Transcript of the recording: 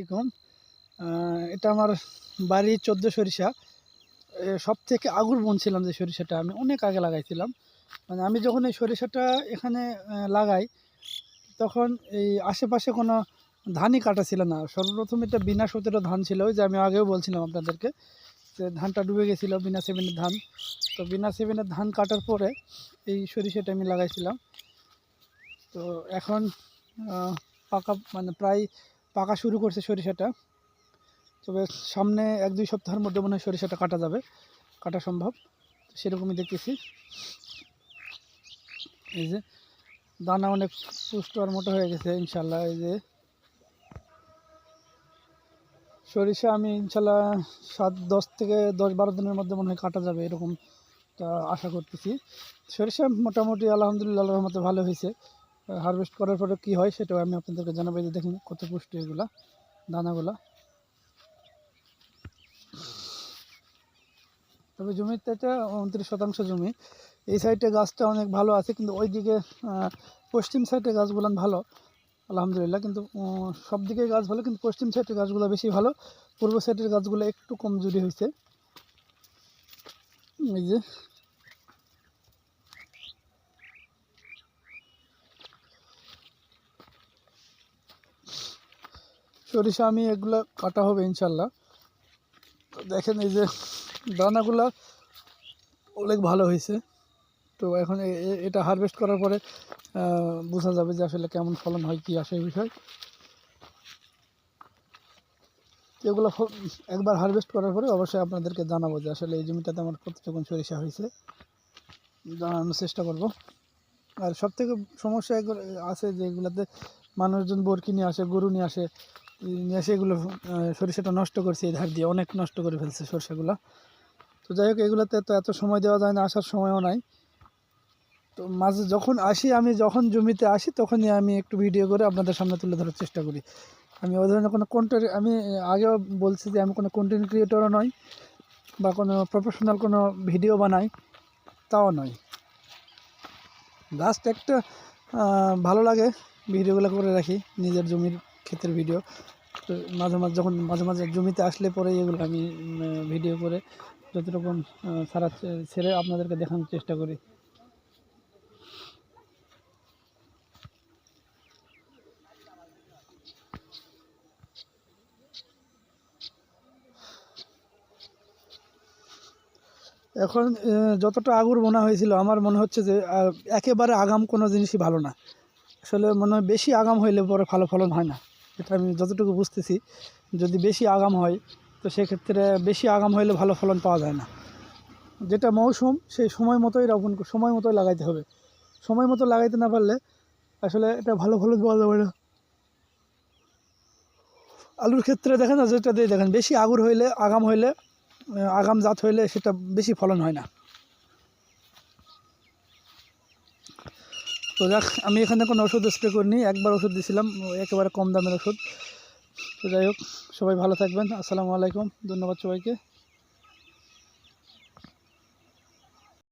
আলাইকুম। এটা আমার বাড়ি চোদ্দ সরিষা। সব থেকে আগুর বুনছিলাম যে সরিষাটা, আমি অনেক আগে লাগাইছিলাম। মানে আমি যখন এই সরিষাটা এখানে লাগাই, তখন এই আশেপাশে কোনো ধানই কাটা ছিল না। সর্বপ্রথম এটা বিনা সতেরো ধান ছিল যে আমি আগেও বলছিলাম আপনাদেরকে যে ধানটা ডুবে গেছিল, বিনা সেভেনের ধান। তো বিনা সেভেনের ধান কাটার পরে এই সরিষাটা আমি লাগাইছিলাম। তো এখন পাকা মানে প্রায় পাকা শুরু করছে সরিষাটা। তবে সামনে এক দুই সপ্তাহের মধ্যে মনে হয় সরিষাটা কাটা যাবে, কাটা সম্ভব। সেরকমই দেখতেছি। এই যে দানা অনেক পুষ্ট আর মোটা হয়ে গেছে ইনশাল্লাহ এই যে সরিষা আমি ইনশাল্লাহ সাত, দশ থেকে দশ বারো দিনের মধ্যে মনে হয় কাটা যাবে এরকম তা আশা করতেছি। সরিষা মোটামুটি আলহামদুলিল্লাহ, আল্লাহর মতো ভালো হয়েছে। হারভেস্ট করার পরে কী হয় সেটাও আমি আপনাদেরকে জানাব যে দেখুন কত পুষ্টি এগুলা, দানাগুলা। তবে জমিতে এটা উনত্রিশ শতাংশ জমি। এই সাইডে গাছটা অনেক ভালো আছে, কিন্তু ওইদিকে পশ্চিম সাইডে গাছগুলো ভালো, আলহামদুলিল্লাহ। কিন্তু সব দিকে গাছ ভালো, কিন্তু পশ্চিম সাইডের গাছগুলো বেশি ভালো। পূর্ব সাইডের গাছগুলো একটু কমজোরি হয়েছে। এই যে সরিষা আমি এগুলো কাটা হবে ইনশাল্লাহ। দেখেন এই যে দানাগুলা অনেক ভালো হয়েছে। তো এখন এটা হারভেস্ট করার পরে বোঝা যাবে যে আসলে কেমন ফলন হয়, কি আসে বিষয়। এগুলো একবার হারভেস্ট করার পরে অবশ্যই আপনাদেরকে জানাব যে আসলে এই জমিটাতে আমার কতটুকুন সরিষা হয়েছে। জানানোর চেষ্টা করব। আর সব থেকে সমস্যা আছে যে এগুলাতে মানুষজন বরকি নিয়ে আসে, গরু নিয়ে আসে। আহ, সরিষাটা নষ্ট করছে এই ধার দিয়ে অনেক নষ্ট করে ফেলছে সরিষাগুলো। তো যাই হোক এগুলোতে তো এত সময় দেওয়া যায় না আসার সময়ও নাই। তো মাঝে যখন আসি আমি যখন জমিতে আসি তখনই আমি একটু ভিডিও করে আপনাদের সামনে তুলে ধরার চেষ্টা করি। আমি ওই ধরনের কোনো কন্টেন্ট আমি আগেও বলছি যে আমি কোনো কন্টেন্ট ক্রিয়েটরও নই বা কোনো প্রফেশনাল কোনো ভিডিও বানাই তাও নয় জাস্ট একটা ভালো লাগে ভিডিওগুলো করে রাখি নিজের জমির ক্ষেতের ভিডিও মাঝে মাঝে যখন মাঝে মাঝে জমিতে আসলে পরে এগুলো আমি ভিডিও করে যত রকম সারা ছেড়ে আপনাদেরকে দেখানোর চেষ্টা করি। এখন যতটা আগুর বোনা হয়েছিল, আমার মনে হচ্ছে যে একেবারে আগাম কোনো জিনিসই ভালো না। আসলে মনে হয় বেশি আগাম হইলে পরে ভালো ফলন হয় না। এটা আমি যতটুকু বুঝতেছি, যদি বেশি আগাম হয়, তো সেক্ষেত্রে বেশি আগাম হইলে ভালো ফলন পাওয়া যায় না। যেটা মৌসুম, সেই সময় মতোই রোপণ সময় মতোই লাগাইতে হবে। সময় মতো লাগাইতে না পারলে আসলে এটা ভালো ফলন পাওয়া যাবে না। আলুর ক্ষেত্রে দেখেন না, যেটা দিয়ে দেখেন, বেশি আগুর হইলে, আগাম হইলে আগাম জাত হইলে সেটা বেশি ফলন হয় না। তো যাক, আমি এখানে কোনো ওষুধ স্প্রে করিনি, একবার ওষুধ দিয়েছিলাম একেবারে কম দামের ওষুধ। তো যাই হোক, সবাই ভালো থাকবেন, আসসালামু আলাইকুম, ধন্যবাদ সবাইকে।